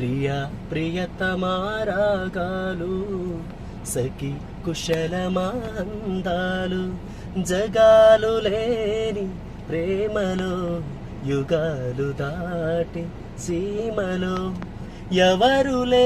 ప్రియా ప్రియతమారాగాలు సఖి కుశలమాందాలు జగాలు లేని ప్రేమలో యుగాలు దాటి సీమలో ఎవరు లే